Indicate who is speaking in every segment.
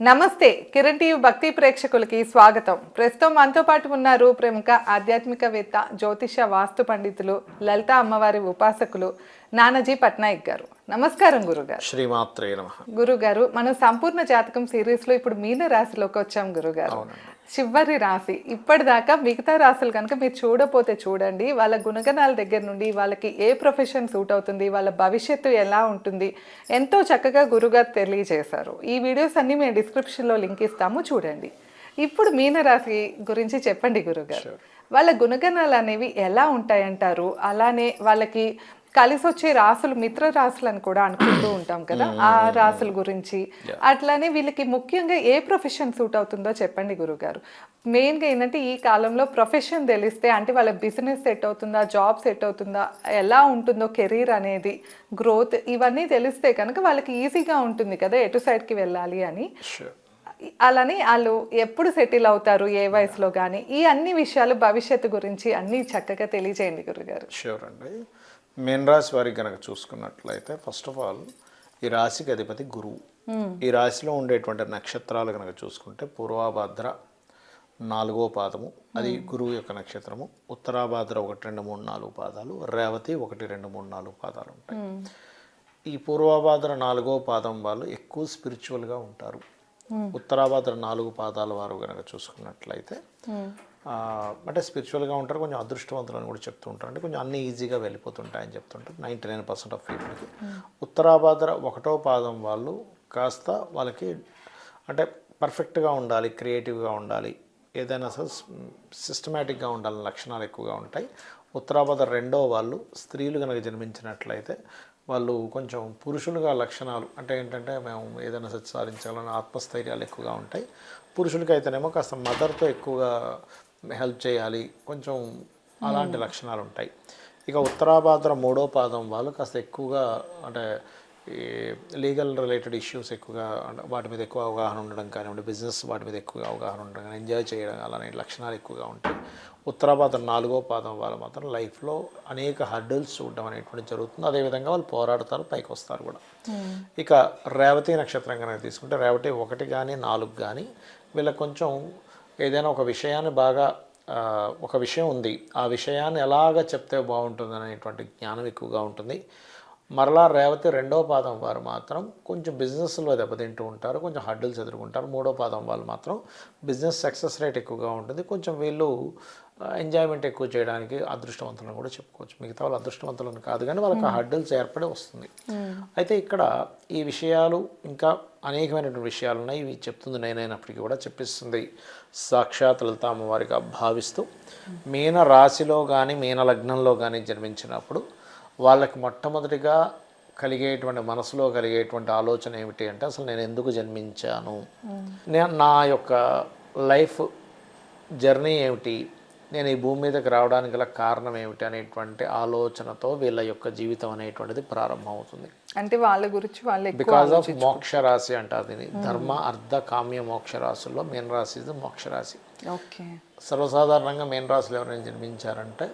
Speaker 1: నమస్తే కిరణ్ టీవీ భక్తి ప్రేక్షకులకి స్వాగతం. ప్రస్తుతం మనతో పాటు ఉన్నారు ప్రముఖ ఆధ్యాత్మికవేత్త జ్యోతిష వాస్తు పండితులు లలిత అమ్మవారి ఉపాసకులు నానాజీ పట్నాయక్ గారు. నమస్కారం గురుగారు.
Speaker 2: శ్రీమాత్రే నమ.
Speaker 1: గురుగారు మనం సంపూర్ణ జాతకం సిరీస్లో ఇప్పుడు మీన రాశిలోకి వచ్చాం గురుగారు. చివరి రాశి. ఇప్పటిదాకా మిగతా రాశులు కనుక మీరు చూడపోతే చూడండి వాళ్ళ గుణగణాల దగ్గర నుండి వాళ్ళకి ఏ ప్రొఫెషన్ సూట్ అవుతుంది వాళ్ళ భవిష్యత్తు ఎలా ఉంటుంది ఎంతో చక్కగా గురుగారు తెలియజేశారు. ఈ వీడియోస్ అన్ని మేము డిస్క్రిప్షన్లో లింక్ ఇస్తాము చూడండి. ఇప్పుడు మీనరాశి గురించి చెప్పండి గురుగారు. వాళ్ళ గుణగణాలు అనేవి ఎలా ఉంటాయంటారు? అలానే వాళ్ళకి కలిసి వచ్చే రాసులు మిత్ర రాసులు అని కూడా అనుకుంటూ ఉంటాం కదా. ఆ రాసుల గురించి అట్లానే వీళ్ళకి ముఖ్యంగా ఏ ప్రొఫెషన్ సూట్ అవుతుందో చెప్పండి గురుగారు. మెయిన్గా ఏంటంటే ఈ కాలంలో ప్రొఫెషన్ తెలిస్తే అంటే వాళ్ళ బిజినెస్ సెట్ అవుతుందా జాబ్ సెట్ అవుతుందా ఎలా ఉంటుందో కెరీర్ అనేది గ్రోత్ ఇవన్నీ తెలిస్తే కనుక వాళ్ళకి ఈజీగా ఉంటుంది కదా ఎటు సైడ్కి వెళ్ళాలి అని. అలానే వాళ్ళు ఎప్పుడు సెటిల్ అవుతారు ఏ వయసులో కానీ ఈ అన్ని విషయాలు భవిష్యత్తు గురించి అన్ని చక్కగా తెలియజేయండి గురుగారు.
Speaker 2: షూర్ అండి. మీన రాశి వారికి కనుక చూసుకున్నట్లయితే ఫస్ట్ ఆఫ్ ఆల్ ఈ రాశికి అధిపతి గురువు. ఈ రాశిలో ఉండేటువంటి నక్షత్రాలు కనుక చూసుకుంటే పూర్వాభాద్ర నాలుగో పాదము అది గురువు యొక్క నక్షత్రము. ఉత్తరాభాద్ర ఒకటి రెండు మూడు నాలుగు పాదాలు రేవతి ఒకటి రెండు మూడు నాలుగు పాదాలు ఉంటాయి. ఈ పూర్వాభాద్ర నాలుగో పాదం వాళ్ళు ఎక్కువ స్పిరిచువల్గా ఉంటారు. ఉత్తరాభాద్ర నాలుగు పాదాల వారు కనుక చూసుకున్నట్లయితే అంటే స్పిరిచువల్గా ఉంటారు కొంచెం అదృష్టవంతులు అని కూడా చెప్తూ ఉంటారు. అంటే కొంచెం అన్ని ఈజీగా వెళ్ళిపోతుంటాయని చెప్తుంటారు నైంటీ నైన్ పర్సెంట్ ఆఫ్ పీపుల్కి ఉత్తరాభాద్ర ఒకటో పాదం వాళ్ళు కాస్త వాళ్ళకి అంటే పర్ఫెక్ట్గా ఉండాలి క్రియేటివ్గా ఉండాలి. ఏదైనా సరే సిస్టమేటిక్గా ఉండాలని లక్షణాలు ఎక్కువగా ఉంటాయి. ఉత్తరాభాద్ర రెండో వాళ్ళు స్త్రీలు కనుక జన్మించినట్లయితే వాళ్ళు కొంచెం పురుషులుగా లక్షణాలు అంటే ఏంటంటే మేము ఏదైనా సత్య సాధించాలని ఆత్మస్థైర్యాలు ఎక్కువగా ఉంటాయి. పురుషులకి అయితేనేమో కాస్త మదర్తో ఎక్కువగా హెల్ప్ చేయాలి. కొంచెం అలాంటి లక్షణాలు ఉంటాయి. ఇక ఉత్తరాభాద్ర మూడో పాదం వాళ్ళు కాస్త ఎక్కువగా అంటే ఈ లీగల్ రిలేటెడ్ ఇష్యూస్ ఎక్కువగా అంటే వాటి మీద ఎక్కువ అవగాహన ఉండడం కానివ్వండి బిజినెస్ వాటి మీద ఎక్కువగా అవగాహన ఉండడం కానీ ఎంజాయ్ చేయడం అలానే లక్షణాలు ఎక్కువగా ఉంటాయి. ఉత్తరాభాద్ర నాలుగో పాదం వాళ్ళు మాత్రం లైఫ్లో అనేక హర్డల్స్ చూడడం అనేటువంటి జరుగుతుంది. అదేవిధంగా వాళ్ళు పోరాడతారు పైకి వస్తారు కూడా. ఇక రేవతి నక్షత్రం కనుక తీసుకుంటే రేవతి ఒకటి కానీ నాలుగు కానీ వీళ్ళకి కొంచెం ఏదైనా ఒక విషయాన్ని బాగా ఆ, ఒక విషయం ఉంది. ఆ విషయాన్ని ఎలాగ చెప్తే బాగుంటుంది అనేటువంటి జ్ఞానం ఎక్కువగా ఉంటుంది. మరలా రేవతి రెండో పాదం వారు మాత్రం కొంచెం బిజినెస్లో దెబ్బతింటూ ఉంటారు. కొంచెం హడ్డులు ఎదుర్కొంటారు మూడో పాదం వాళ్ళు మాత్రం బిజినెస్ సక్సెస్ రేట్ ఎక్కువగా ఉంటుంది. కొంచెం వీళ్ళు ఎంజాయ్మెంట్ ఎక్కువ చేయడానికి అదృష్టవంతులను కూడా చెప్పుకోవచ్చు. మిగతా వాళ్ళు అదృష్టవంతులను కాదు కానీ వాళ్ళకి హడ్డల్స్ ఏర్పడే వస్తుంది. అయితే ఇక్కడ ఈ విషయాలు ఇంకా అనేకమైనటువంటి విషయాలు ఉన్నాయి. ఇవి చెప్తుంది నేనైనప్పటికీ కూడా చెప్పిస్తుంది. సాక్షాత్ లలిత అమ్మవారిగా భావిస్తూ మీన రాశిలో కానీ మీన లగ్నంలో కానీ జన్మించినప్పుడు వాళ్ళకి మొట్టమొదటిగా కలిగేటువంటి మనసులో కలిగేటువంటి ఆలోచన ఏమిటి అంటే అసలు నేను ఎందుకు జన్మించాను? నేను నా యొక్క లైఫ్ జర్నీ ఏమిటి? నేను ఈ భూమి మీదకి రావడానికి గల కారణం ఏమిటి అనేటువంటి ఆలోచనతో వీళ్ళ యొక్క జీవితం అనేటువంటిది ప్రారంభమవుతుంది.
Speaker 1: అంటే వాళ్ళ గురించి వాళ్ళు ఎక్కువ
Speaker 2: బికాస్ ఆఫ్ మోక్ష రాశి అంటారు దీన్ని. ధర్మ అర్ధ కామ్య మోక్ష రాశుల్లో మీన రాశి ఇది మోక్ష రాశి
Speaker 1: ఓకే.
Speaker 2: సర్వసాధారణంగా మెయిన్ రాశిలో ఎవరైనా జన్మించారంటే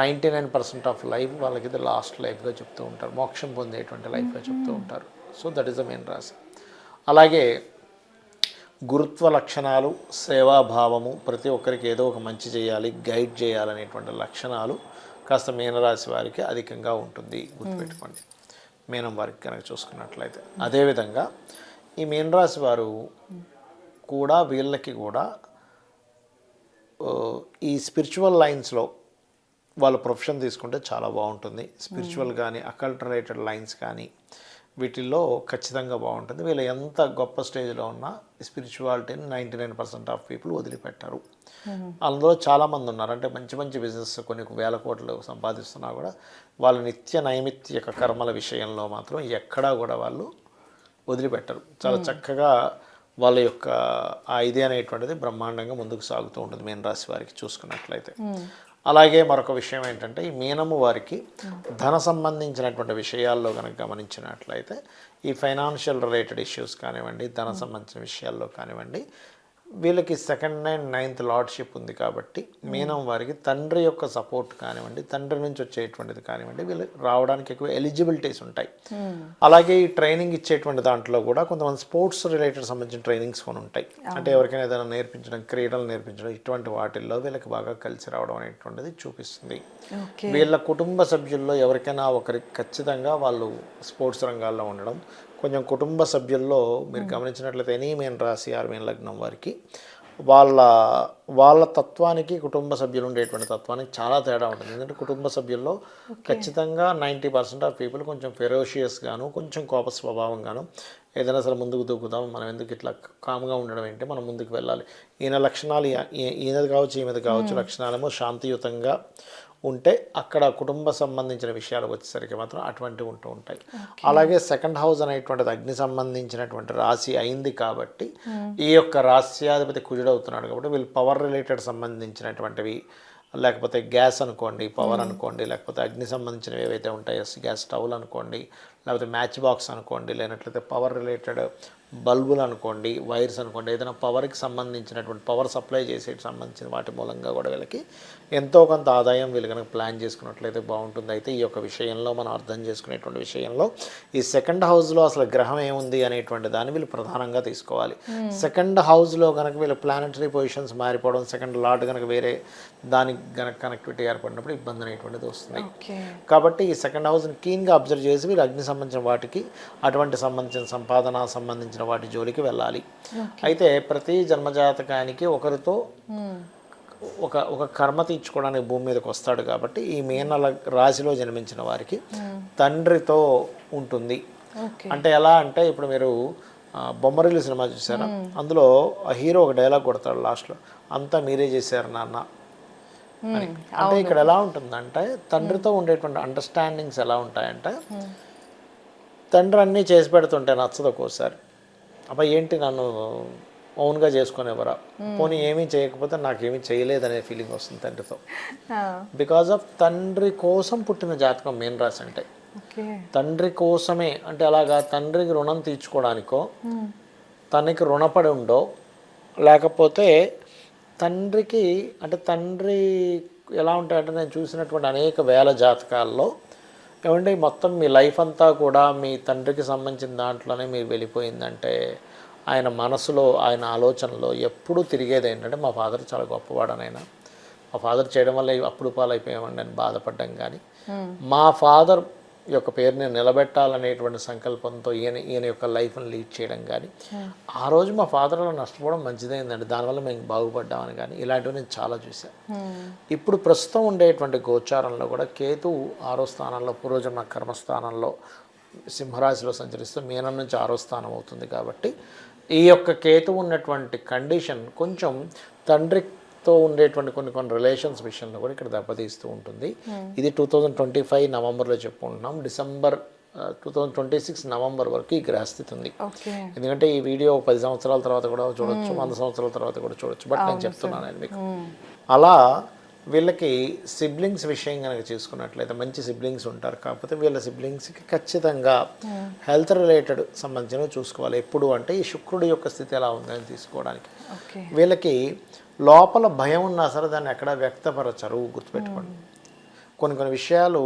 Speaker 2: ninety nine percent of life వాళ్ళకి ఇది లాస్ట్ లైఫ్గా చెప్తూ ఉంటారు. మోక్షం పొందేటువంటి లైఫ్గా చెప్తూ ఉంటారు. So that is the main రాశి. అలాగే గురుత్వ లక్షణాలు సేవాభావము ప్రతి ఒక్కరికి ఏదో ఒక మంచి చేయాలి గైడ్ చేయాలనేటువంటి లక్షణాలు కాస్త మీనరాశి వారికి అధికంగా ఉంటుంది. గుర్తుపెట్టుకోండి. మీనం వారికి కనుక చూసుకున్నట్లయితే. అదేవిధంగా ఈ మీనరాశి వారు కూడా వీళ్ళకి కూడా ఈ స్పిరిచువల్ లైన్స్లో వాళ్ళ ప్రొఫెషన్ తీసుకుంటే చాలా బాగుంటుంది. స్పిరిచువల్ కానీ అకల్ట్ రిలేటెడ్ లైన్స్ కానీ వీటిల్లో ఖచ్చితంగా బాగుంటుంది. వీళ్ళు ఎంత గొప్ప స్టేజ్లో ఉన్నా స్పిరిచువాలిటీని ninety nine percent of people వదిలిపెట్టారు. అందులో చాలామంది ఉన్నారు. అంటే మంచి మంచి బిజినెస్ కొన్ని వేల కోట్లు సంపాదిస్తున్నా కూడా వాళ్ళ నిత్య నైమిత్తిక కర్మల విషయంలో మాత్రం ఎక్కడా కూడా వాళ్ళు వదిలిపెట్టరు. చాలా చక్కగా వాళ్ళ యొక్క ఆ ఇది అనేటువంటిది బ్రహ్మాండంగా ముందుకు సాగుతూ ఉంటుంది. మీన రాశి వారికి చూసుకున్నట్లయితే. అలాగే మరొక విషయం ఏంటంటే ఈ మీనము వారికి ధన సంబంధించినటువంటి విషయాల్లో కనుక గమనించినట్లయితే ఈ ఫైనాన్షియల్ రిలేటెడ్ ఇష్యూస్ కానివ్వండి ధన సంబంధించిన విషయాల్లో కానివ్వండి వీళ్ళకి సెకండ్ అండ్ నైన్త్ లార్డ్షిప్ ఉంది కాబట్టి మీనం వారికి తండ్రి యొక్క సపోర్ట్ కానివ్వండి తండ్రి నుంచి వచ్చేటువంటిది కానివ్వండి వీళ్ళు రావడానికి ఎక్కువ ఎలిజిబిలిటీస్ ఉంటాయి. అలాగే ఈ ట్రైనింగ్ ఇచ్చేటువంటి దాంట్లో కూడా కొంతమంది స్పోర్ట్స్ రిలేటెడ్ సంబంధించిన ట్రైనింగ్స్ కొన్ని ఉంటాయి. అంటే ఎవరికైనా ఏదైనా నేర్పించడం క్రీడలు నేర్పించడం ఇటువంటి వాటిల్లో వీళ్ళకి బాగా కలిసి రావడం అనేటువంటిది చూపిస్తుంది. వీళ్ళ కుటుంబ సభ్యుల్లో ఎవరికైనా ఒకరికి ఖచ్చితంగా వాళ్ళు స్పోర్ట్స్ రంగాల్లో ఉండడం కొంచెం కుటుంబ సభ్యుల్లో మీరు గమనించినట్లయితే ఎనీ మీన్ రాశి ఆరు మీన లగ్నం వారికి వాళ్ళ వాళ్ళ తత్వానికి కుటుంబ సభ్యులు ఉండేటువంటి తత్వానికి చాలా తేడా ఉంటుంది. ఎందుకంటే కుటుంబ సభ్యుల్లో ఖచ్చితంగా నైంటీ పర్సెంట్ ఆఫ్ పీపుల్ కొంచెం ఫెరోషియస్ గాను కొంచెం కోప స్వభావం గాను ఏదైనా సరే ముందుకు దూకుదాం మనం ఎందుకు ఇట్లా కామ్గా ఉండడం ఏంటి మనం ముందుకు వెళ్ళాలి. ఈయన లక్షణాలు ఈయనది కావచ్చు ఈమెది కావచ్చు లక్షణాలేమో శాంతియుతంగా ఉంటే అక్కడ కుటుంబ సంబంధించిన విషయాలు వచ్చేసరికి మాత్రం అటువంటివి ఉంటూ ఉంటాయి. అలాగే సెకండ్ హౌస్ అనేటువంటిది అగ్ని సంబంధించినటువంటి రాశి అయింది కాబట్టి ఈ యొక్క రాశ్యాధిపతి కుజుడవుతున్నాడు కాబట్టి వీళ్ళు పవర్ రిలేటెడ్ సంబంధించినటువంటివి లేకపోతే గ్యాస్ అనుకోండి పవర్ అనుకోండి లేకపోతే అగ్ని సంబంధించినవి ఏవైతే ఉంటాయో గ్యాస్ స్టవ్లు అనుకోండి లేకపోతే మ్యాచ్ బాక్స్ అనుకోండి లేనట్లయితే పవర్ రిలేటెడ్ బల్బులు అనుకోండి వైర్స్ అనుకోండి ఏదైనా పవర్కి సంబంధించినటువంటి పవర్ సప్లై చేసే సంబంధించిన వాటి మూలంగా కూడా వీళ్ళకి ఎంతో కొంత ఆదాయం వీళ్ళు కనుక ప్లాన్ చేసుకున్నట్లయితే బాగుంటుంది. అయితే ఈ యొక్క విషయంలో మనం అర్థం చేసుకునేటువంటి విషయంలో ఈ సెకండ్ హౌస్లో అసలు గ్రహం ఏముంది అనేటువంటి దాన్ని వీళ్ళు ప్రధానంగా తీసుకోవాలి. సెకండ్ హౌస్లో కనుక వీళ్ళ ప్లానటరీ పొజిషన్స్ మారిపోవడం సెకండ్ లార్డ్ కనుక వేరే దానికి కనుక కనెక్టివిటీ ఏర్పడినప్పుడు ఇబ్బంది అనేటువంటిది వస్తుంది. కాబట్టి ఈ సెకండ్ హౌస్ని క్లీన్గా అబ్జర్వ్ చేసి వీళ్ళు అగ్ని సంబంధించిన వాటికి అటువంటి సంబంధించిన సంపాదన సంబంధించిన వాటి జోలికి వెళ్ళాలి. అయితే ప్రతి జన్మజాతకానికి ఒకరితో ఒక ఒక కర్మ తీర్చుకోవడానికి భూమి మీదకి వస్తాడు కాబట్టి ఈ మీన ల- రాశిలో జన్మించిన వారికి తండ్రితో ఉంటుంది. అంటే ఎలా అంటే ఇప్పుడు మీరు బొమ్మరిల్లు సినిమా చూసారా? అందులో ఆ హీరో ఒక డైలాగ్ కొడతాడు లాస్ట్లో అంతా మీరే చేశారు నాన్న. అంటే ఇక్కడ ఎలా ఉంటుందంటే తండ్రితో ఉండేటువంటి అండర్స్టాండింగ్స్ ఎలా ఉంటాయంటే తండ్రి అన్నీ చేసి పెడుతుంటే నచ్చదు ఒక్కోసారి. అబ్బాయి ఏంటి నన్ను ఓన్గా చేసుకునేవరా? పోనీ ఏమీ చేయకపోతే నాకేమీ చేయలేదనే ఫీలింగ్ వస్తుంది తండ్రితో. బికాజ్ ఆఫ్ తండ్రి కోసం పుట్టిన జాతకం మెయిన్ రాసి అంటే. తండ్రి కోసమే అంటే అలాగా తండ్రికి రుణం తీర్చుకోవడానికో తనకి రుణపడి ఉండో లేకపోతే తండ్రికి అంటే తండ్రి ఎలా ఉంటాయంటే నేను చూసినటువంటి అనేక వేల జాతకాల్లో ఏమంటే మొత్తం మీ లైఫ్ అంతా కూడా మీ తండ్రికి సంబంధించిన దాంట్లోనే మీరు వెళ్ళిపోయిందంటే ఆయన మనసులో ఆయన ఆలోచనలో ఎప్పుడూ తిరిగేది ఏంటంటే మా ఫాదర్ చాలా గొప్పవాడనైనా మా ఫాదర్ చేయడం వల్ల అప్పుడు పాలైపోయామండి అని బాధపడ్డం కానీ. మా ఫాదర్ యొక్క పేరుని నిలబెట్టాలనేటువంటి సంకల్పంతో ఈయన ఈయన యొక్క లైఫ్ని లీడ్ చేయడం కానీ ఆ రోజు మా ఫాదర్ అలా నష్టపోవడం మంచిదైందండి. దానివల్ల మేము బాగుపడ్డామని కానీ ఇలాంటివి నేను చాలా చూశాను ఇప్పుడు ప్రస్తుతం ఉండేటువంటి గోచారంలో కూడా కేతు ఆరో స్థానంలో పూర్వజన్మ కర్మస్థానంలో సింహరాశిలో సంచరిస్తూ మీనం నుంచి ఆరో స్థానం అవుతుంది కాబట్టి ఈ యొక్క కేతు ఉన్నటువంటి కండిషన్ కొంచెం తండ్రితో ఉండేటువంటి కొన్ని కొన్ని రిలేషన్స్ విషయంలో కూడా ఇక్కడ దెబ్బతీస్తూ ఉంటుంది. ఇది టూ థౌజండ్ ట్వంటీ ఫైవ్ నవంబర్లో చెప్పుకుంటున్నాం. December two thousand twenty six November వరకు ఈ గ్రహస్థితి ఉంది. ఎందుకంటే ఈ వీడియో పది సంవత్సరాల తర్వాత కూడా చూడొచ్చు వంద సంవత్సరాల తర్వాత కూడా చూడొచ్చు. బట్ నేను చెప్తున్నాను నేను మీకు. అలా వీళ్ళకి సిబ్లింగ్స్ విషయం కనుక చూసుకున్నట్లయితే మంచి సిబ్లింగ్స్ ఉంటారు. కాకపోతే వీళ్ళ సిబ్లింగ్స్కి ఖచ్చితంగా హెల్త్ రిలేటెడ్ సంబంధించినవి చూసుకోవాలి. ఎప్పుడు అంటే ఈ శుక్రుడి యొక్క స్థితి ఎలా ఉందని తీసుకోవడానికి. వీళ్ళకి లోపల భయం ఉన్నా సరే దాన్ని ఎక్కడ వ్యక్తపరచరు గుర్తుపెట్టుకోండి. కొన్ని కొన్ని విషయాలు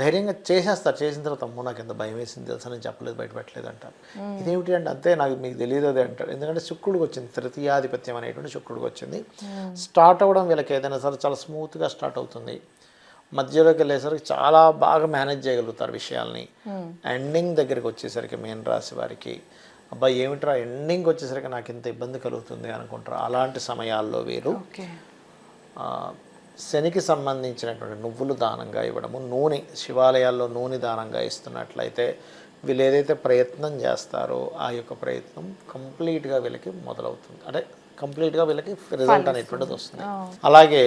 Speaker 2: ధైర్యంగా చేసేస్తారు. చేసిన తర్వాత అమ్మో నాకు ఎంత భయం వేసింది తెలుసా? నేను చెప్పలేదు బయట పెట్టలేదు అంటారు. ఇదేమిటి అంటే అంతే నాకు మీకు తెలియదు అదే అంటారు. ఎందుకంటే శుక్రుడికి వచ్చింది తృతీయాధిపత్యం అనేటువంటి శుక్రుడికి వచ్చింది. స్టార్ట్ అవ్వడం వీళ్ళకి ఏదైనా సరే చాలా స్మూత్గా స్టార్ట్ అవుతుంది. మధ్యలోకి వెళ్ళేసరికి చాలా బాగా మేనేజ్ చేయగలుగుతారు విషయాల్ని. ఎండింగ్ దగ్గరికి వచ్చేసరికి మెయిన్ రాశి వారికి అబ్బాయి ఏమిట్రా ఎండింగ్ వచ్చేసరికి నాకు ఇంత ఇబ్బంది కలుగుతుంది అనుకుంటారు. అలాంటి సమయాల్లో వీరు శనికి సంబంధించినటువంటి నువ్వులు దానంగా ఇవ్వడము నూనె శివాలయాల్లో నూనె దానంగా ఇస్తున్నట్లయితే వీళ్ళు ఏదైతే ప్రయత్నం చేస్తారో ఆ యొక్క ప్రయత్నం కంప్లీట్గా వీళ్ళకి మొదలవుతుంది. అంటే కంప్లీట్గా వీళ్ళకి రిజల్ట్ అనేటువంటిది వస్తుంది. అలాగే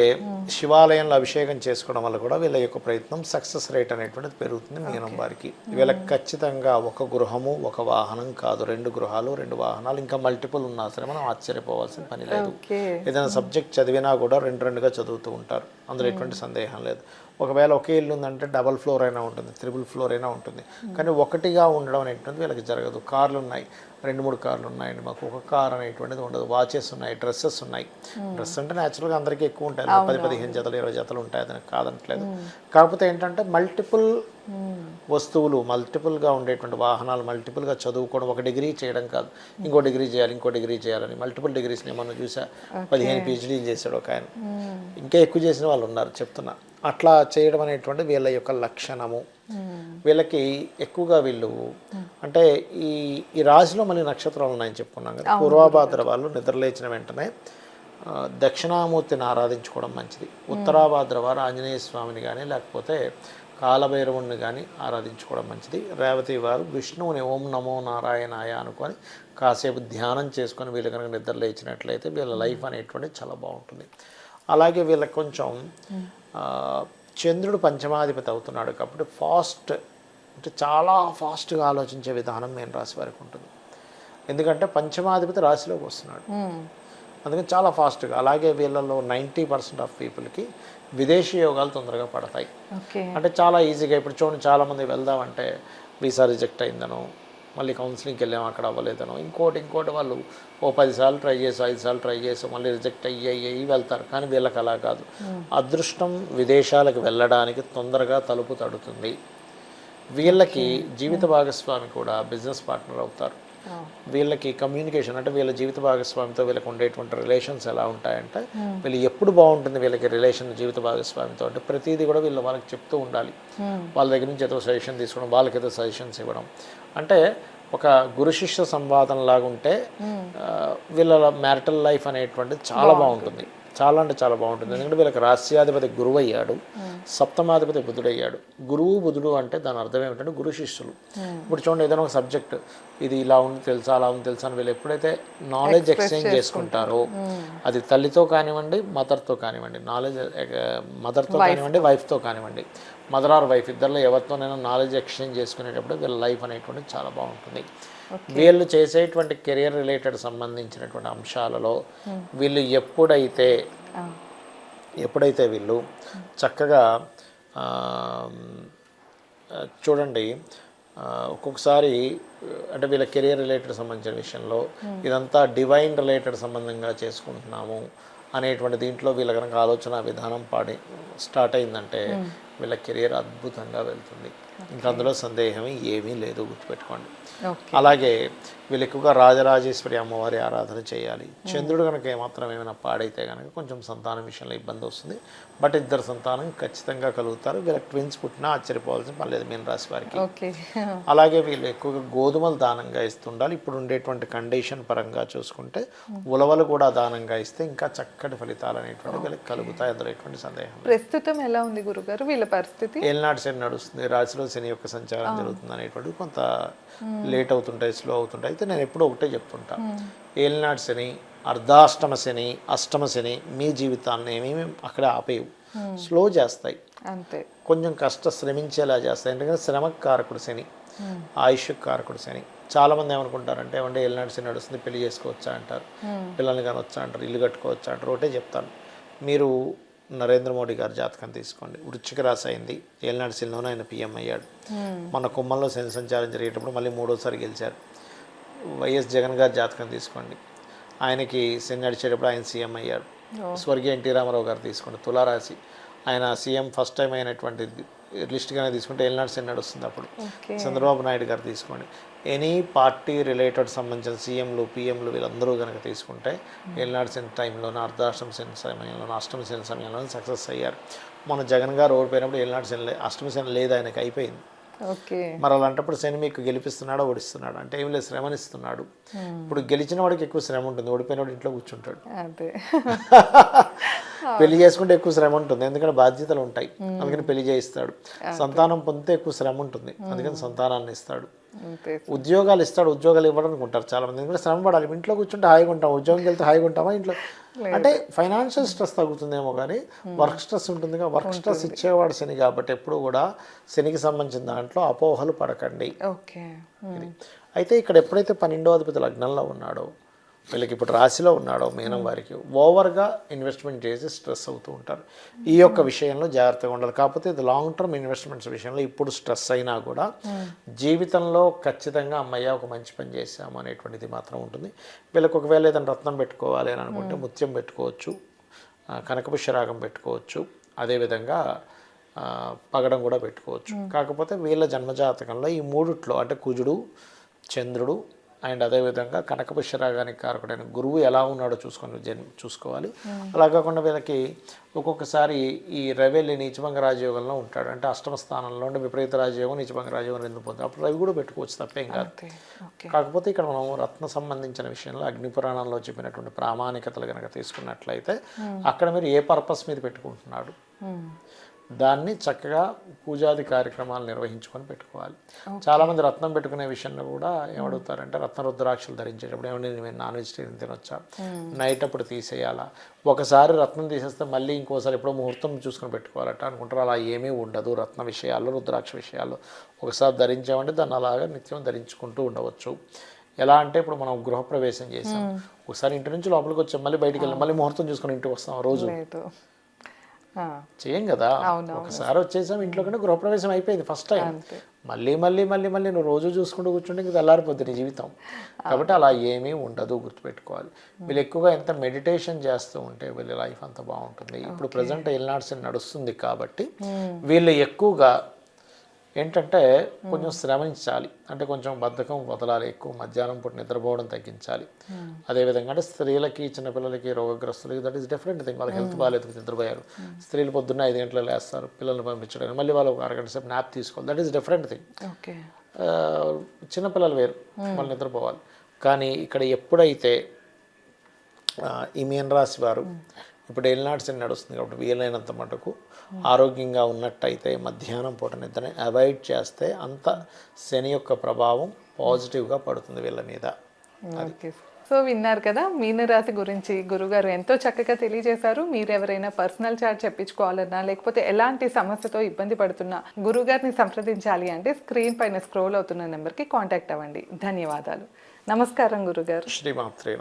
Speaker 2: శివాలయంలో అభిషేకం చేసుకోవడం వల్ల కూడా వీళ్ళ యొక్క ప్రయత్నం సక్సెస్ రేట్ అనేటువంటిది పెరుగుతుంది మీనం వారికి. వీళ్ళకి ఖచ్చితంగా ఒక గృహము ఒక వాహనం కాదు. రెండు గృహాలు రెండు వాహనాలు ఇంకా మల్టిపుల్ ఉన్నా సరే మనం ఆశ్చర్యపోవాల్సిన పని లేదు. ఏదైనా సబ్జెక్ట్ చదివినా కూడా రెండు రెండుగా చదువుతూ ఉంటారు. అందులో ఎటువంటి సందేహం లేదు. ఒకవేళ ఒకే ఇల్లు ఉందంటే డబల్ ఫ్లోర్ అయినా ఉంటుంది త్రిబుల్ ఫ్లోర్ అయినా ఉంటుంది. కానీ ఒకటిగా ఉండడం అనేటువంటిది వీళ్ళకి జరగదు. కార్లు ఉన్నాయి రెండు మూడు కార్లు ఉన్నాయండి మాకు. ఒక కార్ అనేటువంటిది ఉండదు. వాచెస్ ఉన్నాయి డ్రెస్సెస్ ఉన్నాయి. డ్రెస్ అంటే న్యాచురల్గా అందరికీ ఎక్కువ ఉంటాయి. పది పదిహేను జతలు ఇరవై జతలు ఉంటాయి అది కాదనట్లేదు. కాకపోతే ఏంటంటే మల్టిపుల్ వస్తువులు మల్టిపుల్గా ఉండేటువంటి వాహనాలు మల్టిపుల్గా చదువుకోవడం ఒక డిగ్రీ చేయడం కాదు. ఇంకో డిగ్రీ చేయాలి ఇంకో డిగ్రీ చేయాలని మల్టిపుల్ డిగ్రీస్ని మనం చూసా. పదిహేను పీహెచ్డీలు చేశాడు ఒక ఆయన. ఇంకా ఎక్కువ చేసిన వాళ్ళు ఉన్నారు చెప్తున్నా. అట్లా చేయడం అనేటువంటి వీళ్ళ యొక్క లక్షణము. వీళ్ళకి ఎక్కువగా వీళ్ళు అంటే ఈ ఈ రాశిలో మళ్ళీ నక్షత్రాలు ఉన్నాయని చెప్పుకున్నాం కదా. పూర్వాభాద్ర వాళ్ళు నిద్రలేచిన వెంటనే దక్షిణామూర్తిని ఆరాధించుకోవడం మంచిది. ఉత్తరాభాద్ర వారు ఆంజనేయ స్వామిని కానీ లేకపోతే కాలభైరవుణ్ణి కానీ ఆరాధించుకోవడం మంచిది. రేవతి వారు విష్ణువుని ఓం నమో నారాయణాయ అనుకొని కాసేపు ధ్యానం చేసుకొని వీళ్ళు కనుక నిద్ర లేచినట్లయితే వీళ్ళ లైఫ్ అనేటువంటిది చాలా బాగుంటుంది. అలాగే వీళ్ళకి కొంచెం చంద్రుడు పంచమాధిపతి అవుతున్నాడు కాబట్టి ఫాస్ట్ అంటే చాలా ఫాస్ట్గా ఆలోచించే విధానం నేను రాశి వారికి ఉంటుంది. ఎందుకంటే పంచమాధిపతి రాశిలోకి వస్తున్నాడు. అందుకని చాలా ఫాస్ట్గా. అలాగే వీళ్ళలో నైంటీ పర్సెంట్ ఆఫ్ పీపుల్కి విదేశీ యోగాలు తొందరగా పడతాయి. అంటే చాలా ఈజీగా ఇప్పుడు చూడండి చాలామంది వెళ్దామంటే వీసా రిజెక్ట్ అయిందనో మళ్ళీ కౌన్సిలింగ్కి వెళ్ళాము అక్కడ అవ్వలేదనో ఇంకోటి ఇంకోటి వాళ్ళు ఓ పది సార్లు ట్రై చేసి ఐదు సార్లు ట్రై చేసి మళ్ళీ రిజెక్ట్ అయ్యి అయ్యి అయ్యి వెళ్తారు. కానీ వీళ్ళకి అలా కాదు. అదృష్టం విదేశాలకు వెళ్ళడానికి తొందరగా తలుపు తడుతుంది. వీళ్ళకి జీవిత భాగస్వామి కూడా బిజినెస్ పార్ట్నర్ అవుతారు. వీళ్ళకి కమ్యూనికేషన్ అంటే వీళ్ళ జీవిత భాగస్వామితో వీళ్ళకి ఉండేటువంటి రిలేషన్స్ ఎలా ఉంటాయంటే వీళ్ళు ఎప్పుడు బాగుంటుంది వీళ్ళకి రిలేషన్ జీవిత భాగస్వామితో అంటే ప్రతిదీ కూడా వీళ్ళు వాళ్ళకి చెప్తూ ఉండాలి. వాళ్ళ దగ్గర నుంచి ఏదో సజెషన్ తీసుకోవడం వాళ్ళకి ఏదో సజెషన్స్ ఇవ్వడం. అంటే ఒక గురు శిష్య సంవాదం లాగా ఉంటే ఆ, వీళ్ళ మ్యారిటల్ లైఫ్ అనేటువంటిది చాలా బాగుంటుంది. చాలా అంటే చాలా బాగుంటుంది. ఎందుకంటే వీళ్ళకి రాస్యాధిపతి గురువు అయ్యాడు. సప్తమాధిపతి బుధుడయ్యాడు గురువు బుధుడు అంటే దాని అర్థం ఏమిటంటే గురు శిష్యులు. ఇప్పుడు చూడండి ఏదైనా ఒక సబ్జెక్ట్ ఇది ఇలా ఉంది తెలుసా అలా ఉంది తెలుసా అని వీళ్ళు ఎప్పుడైతే నాలెడ్జ్ ఎక్స్చేంజ్ చేసుకుంటారో. అది తల్లితో కానివ్వండి మదర్తో కానివ్వండి నాలెడ్జ్ మదర్తో కానివ్వండి వైఫ్తో కానివ్వండి మదర్ ఆర్ వైఫ్ ఇద్దరిలో ఎవరితోనైనా నాలెడ్జ్ ఎక్స్చేంజ్ చేసుకునేటప్పుడు వీళ్ళ లైఫ్ అనేటువంటి చాలా బాగుంటుంది. వీళ్ళు చేసేటువంటి కెరియర్ రిలేటెడ్ సంబంధించినటువంటి అంశాలలో వీళ్ళు ఎప్పుడైతే ఎప్పుడైతే వీళ్ళు చక్కగా చూడండి ఒక్కొక్కసారి అంటే వీళ్ళ కెరియర్ రిలేటెడ్ సంబంధించిన విషయంలో ఇదంతా డివైన్ రిలేటెడ్ సంబంధంగా చేసుకుంటున్నాము అనేటువంటి దీంట్లో వీళ్ళ కనుక ఆలోచన విధానం పాడి స్టార్ట్ అయిందంటే వీళ్ళ కెరియర్ అద్భుతంగా వెళ్తుంది. ఇంకా అందులో సందేహం ఏమీ లేదు గుర్తుపెట్టుకోండి. అలాగే వీళ్ళు ఎక్కువగా రాజరాజేశ్వరి అమ్మవారి ఆరాధన చేయాలి. చంద్రుడు కనుక ఏమాత్రం ఏమైనా పాడైతే కనుక కొంచెం సంతానం విషయంలో ఇబ్బంది వస్తుంది. బట్ ఇద్దరు సంతానం ఖచ్చితంగా కలుగుతారు. వీళ్ళకి ట్విన్స్ పుట్టినా ఆశ్చర్యపోవాల్సిన పని లేదు మీన రాశి వారికి. అలాగే వీళ్ళు ఎక్కువగా గోధుమలు దానంగా ఇస్తుండాలి ఇప్పుడు ఉండేటువంటి కండిషన్ పరంగా చూసుకుంటే ఉలవలు కూడా దానంగా ఇస్తే ఇంకా చక్కటి ఫలితాలు అనేటువంటి వీళ్ళకి కలుగుతాయి అందులో ఎటువంటి సందేహం.
Speaker 1: ప్రస్తుతం ఎలా ఉంది గురుగారు వీళ్ళ పరిస్థితి?
Speaker 2: ఏలినాటి శని నడుస్తుంది. రాశిలో శని యొక్క సంచారం జరుగుతుంది అనేటువంటిది కొంత లేట్ అవుతుంటాయి స్లో అవుతుంటాయి. అయితే నేను ఎప్పుడూ ఒకటే చెప్తుంటా. ఏలినాటి శని అర్ధాష్టమ శని అష్టమ శని మీ జీవితాన్ని ఏమేమి అక్కడే ఆపేవు స్లో చేస్తాయి.
Speaker 1: అంతే.
Speaker 2: కొంచెం కష్ట శ్రమించేలా చేస్తాయి. ఎందుకంటే శ్రమకు కారకుడు శని ఆయుష్ కారకుడు శని. చాలా మంది ఏమనుకుంటారంటే ఏమంటే ఏలినాటి శని నడుస్తుంది పెళ్ళి చేసుకోవచ్చా? అంటారు. పిల్లల్ని కానొచ్చా? అంటారు. ఇల్లు కట్టుకోవచ్చా? అంటారు. ఒకటే చెప్తాను. మీరు నరేంద్ర మోడీ గారి జాతకం తీసుకోండి. వృచ్చిక రాశి అయింది. ఏలినాటి శనిలోనే ఆయన పిఎం అయ్యాడు. మన కుమ్మంలో శని సంచారం జరిగేటప్పుడు మళ్ళీ మూడోసారి గెలిచారు. వైఎస్ జగన్ గారి జాతకం తీసుకోండి. ఆయనకి శని నడిచేటప్పుడు ఆయన సీఎం అయ్యాడు. స్వర్గీయ ఎన్టీ రామారావు గారు తీసుకోండి. తులారాశి. ఆయన సీఎం ఫస్ట్ టైం అయినటువంటి లిస్ట్గానే తీసుకుంటే ఏలినాడు శని నడుస్తుంది అప్పుడు. చంద్రబాబు నాయుడు గారు తీసుకోండి. ఎనీ పార్టీ రిలేటెడ్ సంబంధించిన సీఎంలు పిఎంలు వీళ్ళందరూ కనుక తీసుకుంటే ఏలినాడు శని టైంలోనూ అర్ధాష్టమ శని సమయంలోనూ అష్టమ శని సమయంలోనూ సక్సెస్ అయ్యారు. మన జగన్ గారు ఓడిపోయినప్పుడు శని లే- అష్టమ శని లేదు ఆయనకి అయిపోయింది.
Speaker 1: ఓకే.
Speaker 2: మరి అలాంటప్పుడు శని మీకు గెలిపిస్తున్నాడా ఓడిస్తున్నాడు? అంటే ఏం లేదు శ్రమనిస్తున్నాడు. ఇప్పుడు గెలిచిన వాడికి ఎక్కువ శ్రమ ఉంటుంది ఓడిపోయినవాడు ఇంట్లో కూర్చుంటాడు. పెళ్ళి చేసుకుంటే ఎక్కువ శ్రమ ఉంటుంది. ఎందుకంటే బాధ్యతలు ఉంటాయి. అందుకని పెళ్ళి చేయిస్తాడు. సంతానం పొందితే ఎక్కువ శ్రమ ఉంటుంది. అందుకని సంతానాన్ని ఇస్తాడు. ఉద్యోగాలు ఇస్తాడు. ఉద్యోగాలు ఇవ్వడం అనుకుంటారు చాలా మంది ఎందుకంటే శ్రమ పడాలి. ఇంట్లో కూర్చుంటే హాయిగా ఉంటాం. ఉద్యోగంకి వెళ్తే హాయిగా ఉంటామా ఇంట్లో? అంటే ఫైనాన్షియల్ స్ట్రెస్ తగ్గుతుందేమో కానీ వర్క్ స్ట్రెస్ ఉంటుందిగా వర్క్ స్ట్రెస్ ఇచ్చేవాడు శని కాబట్టి ఎప్పుడు కూడా శనికి సంబంధించిన దాంట్లో అపోహలు పడకండి. అయితే ఇక్కడ ఎప్పుడైతే పన్నెండో అధిపతి లగ్నంలో ఉన్నాడో వీళ్ళకి ఇప్పుడు రాశిలో ఉన్నాడో మీనం వారికి ఓవర్గా ఇన్వెస్ట్మెంట్ చేసి స్ట్రెస్ అవుతూ ఉంటారు. ఈ యొక్క విషయంలో జాగ్రత్తగా ఉండాలి. కాకపోతే ఇది లాంగ్ టర్మ్ ఇన్వెస్ట్మెంట్స్ విషయంలో ఇప్పుడు స్ట్రెస్ అయినా కూడా జీవితంలో ఖచ్చితంగా అమ్మయ్య ఒక మంచి పని చేశాము అనేటువంటిది మాత్రం ఉంటుంది. వీళ్ళకి ఒకవేళ ఏదైనా రత్నం పెట్టుకోవాలి అని అనుకుంటే ముత్యం పెట్టుకోవచ్చు కనకపుష్యరాగం పెట్టుకోవచ్చు అదేవిధంగా పగడం కూడా పెట్టుకోవచ్చు. కాకపోతే వీళ్ళ జన్మజాతకంలో ఈ మూడిట్లో అంటే కుజుడు చంద్రుడు అండ్ అదేవిధంగా కనకపుష్యరాగానికి కారకుడైన గురువు ఎలా ఉన్నాడో చూసుకొని జన్ చూసుకోవాలి. అలా కాకుండా వీళ్ళకి ఒక్కొక్కసారి ఈ రవెల్లి నీచభంగ రాజయోగంలో ఉంటాడు. అంటే అష్టమ స్థానంలో ఉండి విపరీత రాజయోగం నీచభంగ రాజయోగం రెండు పొంది అప్పుడు రవి కూడా పెట్టుకోవచ్చు తప్పేం కాదు. కాకపోతే ఇక్కడ మనం రత్న సంబంధించిన విషయంలో అగ్ని పురాణంలో చెప్పినటువంటి ప్రామాణికతలు కనుక తీసుకున్నట్లయితే అక్కడ మీరు ఏ పర్పస్ మీద పెట్టుకుంటున్నాడు. దాన్ని చక్కగా పూజాది కార్యక్రమాలు నిర్వహించుకొని పెట్టుకోవాలి. చాలామంది రత్నం పెట్టుకునే విషయంలో కూడా ఏమడుగుతారంటే రత్న రుద్రాక్షలు ధరించేటప్పుడు ఏమంటే నేను నాన్ వెజిటేరియన్ తినొచ్చా? నైట్ అప్పుడు తీసేయాలా? ఒకసారి రత్నం తీసేస్తే మళ్ళీ ఇంకోసారి ఎప్పుడో ముహూర్తం చూసుకొని పెట్టుకోవాలట అనుకుంటారు. అలా ఏమీ ఉండదు. రత్న విషయాల్లో రుద్రాక్ష విషయాల్లో ఒకసారి ధరించామంటే దాన్ని అలాగా నిత్యం ధరించుకుంటూ ఉండవచ్చు. ఎలా అంటే ఇప్పుడు మనం గృహప్రవేశం చేసాం ఒకసారి ఇంటి నుంచి లోపలికి వచ్చాం. మళ్ళీ బయటికి వెళ్ళాం. మళ్ళీ ముహూర్తం చూసుకొని ఇంటికి వస్తాం రోజు. చేయం కదా. ఒకసారి వచ్చేసాం ఇంట్లో కంటే గృహప్రవేశం అయిపోయింది ఫస్ట్ టైం. మళ్ళీ మళ్ళీ మళ్ళీ మళ్ళీ నువ్వు రోజు చూసుకుంటూ కూర్చుంటే ఇంక తెల్లారిపోద్ది నీ జీవితం. కాబట్టి అలా ఏమీ ఉండదు గుర్తుపెట్టుకోవాలి. వీళ్ళు ఎక్కువగా ఎంత మెడిటేషన్ చేస్తూ ఉంటే వీళ్ళ లైఫ్ అంత బాగుంటుంది. ఇప్పుడు ప్రజెంట్ ఎల్నాడ్స్ నడుస్తుంది కాబట్టి వీళ్ళు ఎక్కువగా ఏంటంటే కొంచెం శ్రమించాలి. అంటే కొంచెం బద్ధకం వదలాలి ఎక్కువ మధ్యాహ్నం పూట నిద్రపోవడం తగ్గించాలి. అదేవిధంగా అంటే స్త్రీలకి చిన్నపిల్లలకి రోగగ్రస్తులకి దట్ ఈస్ డిఫరెంట్ థింగ్ వాళ్ళకి హెల్త్ బాగాలేదు నిద్రపోయారు. స్త్రీలు పొద్దున్న ఐదు గంటలు లేస్తారు పిల్లల్ని పంపించడానికి. మళ్ళీ వాళ్ళు ఒక అరగంట సేపు నాప్ తీసుకోవాలి. That is different thing
Speaker 1: okay.
Speaker 2: చిన్నపిల్లలు వేరు వాళ్ళు నిద్రపోవాలి. కానీ ఇక్కడ ఎప్పుడైతే ఈ మీన రాశి వారు ఇప్పుడు ఏలినాటి శని నడుస్తుంది కాబట్టి వీలైనంత మటుకు ఆరోగ్యంగా ఉన్నట్టయితే మధ్యాహ్నం పూట నిద్రని అవాయిడ్ చేస్తే అంత శని యొక్క ప్రభావం పాజిటివ్గా పడుతుంది వీళ్ళ మీద.
Speaker 1: సో విన్నారు కదా మీనరాశి గురించి గురుగారు ఎంతో చక్కగా తెలియజేశారు. మీరు ఎవరైనా పర్సనల్ చార్ట్ చెప్పించుకోవాలన్నా లేకపోతే ఎలాంటి సమస్యతో ఇబ్బంది పడుతున్నా గురుగారిని సంప్రదించాలి అంటే స్క్రీన్ పైన స్క్రోల్ అవుతున్న నెంబర్కి కాంటాక్ట్ అవ్వండి. ధన్యవాదాలు. నమస్కారం గురుగారు.
Speaker 2: శ్రీమాత్రే